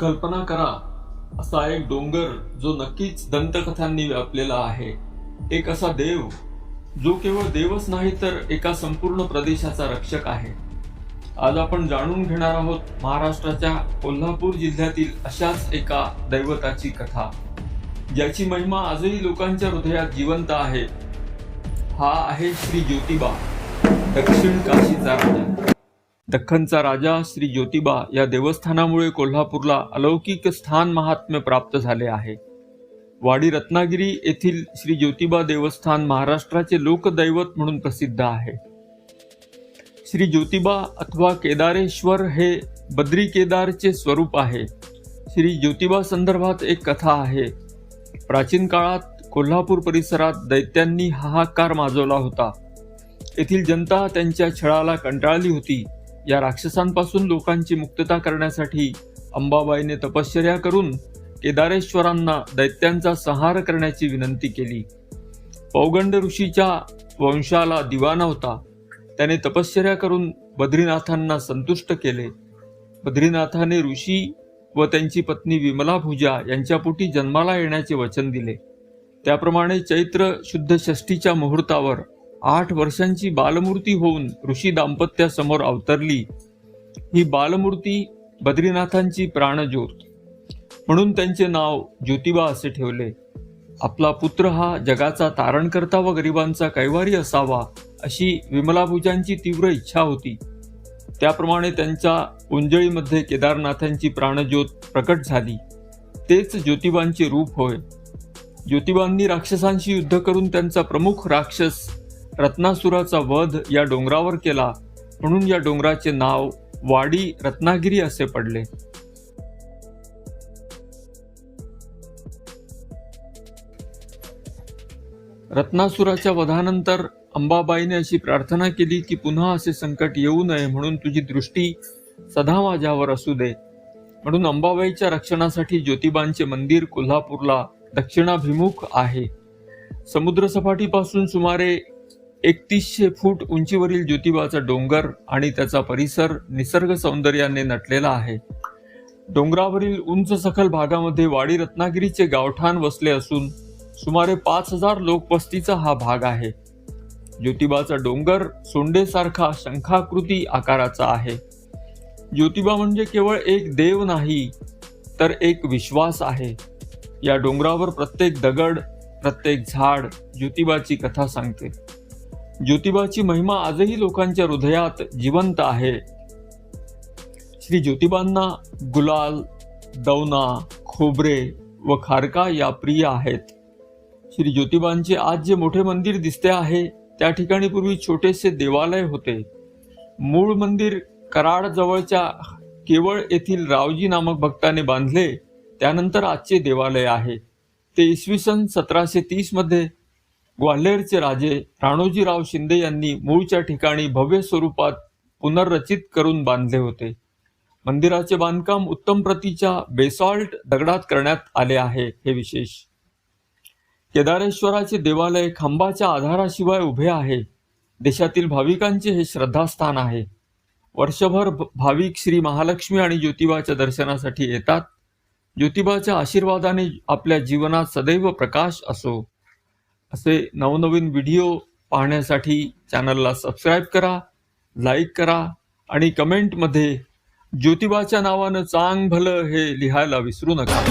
कल्पना करा असा एक डोंगर जो नक्कीच दंतकथांनी व्यापलेला आहे. एक असा देव जो केवळ देवच नाही तर एका संपूर्ण प्रदेशाचा रक्षक आहे. आज आपण जाणून घेणार आहोत महाराष्ट्राच्या कोल्हापूर जिल्ह्यातील अशाच एका दैवताची कथा. ज्याची महिमा आजही लोकांच्या हृदयात जिवंत आहे. हा आहे श्री ज्योतिबा दक्षिण काशीचा राजा. दख्खनचा राजा श्री ज्योतिबा या देवस्थानामुळे कोल्हापूरला अलौकिक स्थान महात्म्य प्राप्त झाले आहे. वाडी रत्नागिरी येथील श्री ज्योतिबा देवस्थान महाराष्ट्राचे लोकदैवत म्हणून प्रसिद्ध आहे. श्री ज्योतिबा अथवा केदारेश्वर हे बद्री केदारचे स्वरूप आहे. श्री ज्योतिबा संदर्भात एक कथा आहे. प्राचीन काळात कोल्हापूर परिसरात दैत्यांनी हाहाकार माजवला होता. येथील जनता त्यांच्या छळाला कंटाळली होती. या राक्षसांपासून लोकांची मुक्तता करण्यासाठी अंबाबाईने तपश्चर्या करून केदारेश्वरांना दैत्यांचा संहार करण्याची विनंती केली. पौगंड ऋषीच्या वंशाला दिवाना होता. त्याने तपश्चर्या करून बद्रीनाथांना संतुष्ट केले. बद्रीनाथाने ऋषी व त्यांची पत्नी विमला भुजा यांच्या पोटी जन्माला येण्याचे वचन दिले. त्याप्रमाणे चैत्र शुद्ध षष्टीच्या मुहूर्तावर आठ वर्षांची बालमूर्ती होऊन ऋषी दाम्पत्यासमोर अवतरली. ही बालमूर्ती बद्रीनाथांची प्राणज्योत. म्हणून त्यांचे नाव ज्योतिबा असे ठेवले. आपला पुत्र हा जगाचा तारणकर्ता व गरिबांचा कैवारी असावा अशी विमलाभुजांची तीव्र इच्छा होती. त्याप्रमाणे त्यांच्या उंजळीमध्ये केदारनाथांची प्राणज्योत प्रकट झाली. तेच ज्योतिबांचे रूप होय. ज्योतिबांनी राक्षसांशी युद्ध करून त्यांचा प्रमुख राक्षस रत्नासुराचा वध या डोंगरावर केला म्हणून या डोंगराचे नाव वाडी रत्नागिरी असे पडले. रत्नासुराच्या वधानंतर अंबाबाईने अशी प्रार्थना केली की पुन्हा असे संकट येऊ नये म्हणून तुझी दृष्टी सदा माझ्यावर असू दे. म्हणून अंबाबाईच्या रक्षणासाठी ज्योतिबांचे मंदिर कोल्हापूरला दक्षिणाभिमुख आहे. समुद्रसपाटीपासून सुमारे एकतीसशे फूट उंचीवरील ज्योतिबाचा डोंगर आणि त्याचा परिसर निसर्ग सौंदर्याने नटलेला आहे. डोंगरावरील उंच सखल भागामध्ये वाडी रत्नागिरीचे गावठाण वसले असून सुमारे पाच हजार लोकवस्तीचा हा भाग आहे. ज्योतिबाचा डोंगर सोंडेसारखा शंखाकृती आकाराचा आहे. ज्योतिबा म्हणजे केवळ एक देव नाही तर एक विश्वास आहे. या डोंगरावर प्रत्येक दगड प्रत्येक झाड ज्योतिबाची कथा सांगते. ज्योतिबाची महिमा आजही लोकांच्या हृदयात जिवंत आहे. श्री ज्योतिबांना गुलाल दौना खोबरे व खारका या प्रिय आहेत. श्री ज्योतिबांचे आज जे मोठे मंदिर दिसते आहे त्या ठिकाणी पूर्वी छोटेसे देवालय होते. मूळ मंदिर कराड जवळच्या केवळ येथील रावजी नामक भक्ताने बांधले त्यानंतर आजचे देवालय आहे. ते इसवी सन सतराशे तीसमध्ये ग्वाल्हेरचे राजे राणोजीराव शिंदे यांनी मूळच्या ठिकाणी भव्य स्वरूपात पुनर्रचित करून बांधले होते. मंदिराचे बांधकाम उत्तम प्रतीच्या बेसॉल्ट दगडात करण्यात आले आहे हे विशेष. केदारेश्वराचे देवालय खांबाच्या आधाराशिवाय उभे आहे. देशातील भाविकांचे हे श्रद्धास्थान आहे. वर्षभर भाविक श्री महालक्ष्मी आणि ज्योतिबाच्या दर्शनासाठी येतात. ज्योतिबाच्या आशीर्वादाने आपल्या जीवनात सदैव प्रकाश असो. असे नवनवीन व्हिडिओ पाहण्यासाठी चॅनलला सबस्क्राईब करा लाईक करा आणि कमेंटमध्ये ज्योतिबाच्या नावानं चांग भलं हे लिहायला विसरू नका.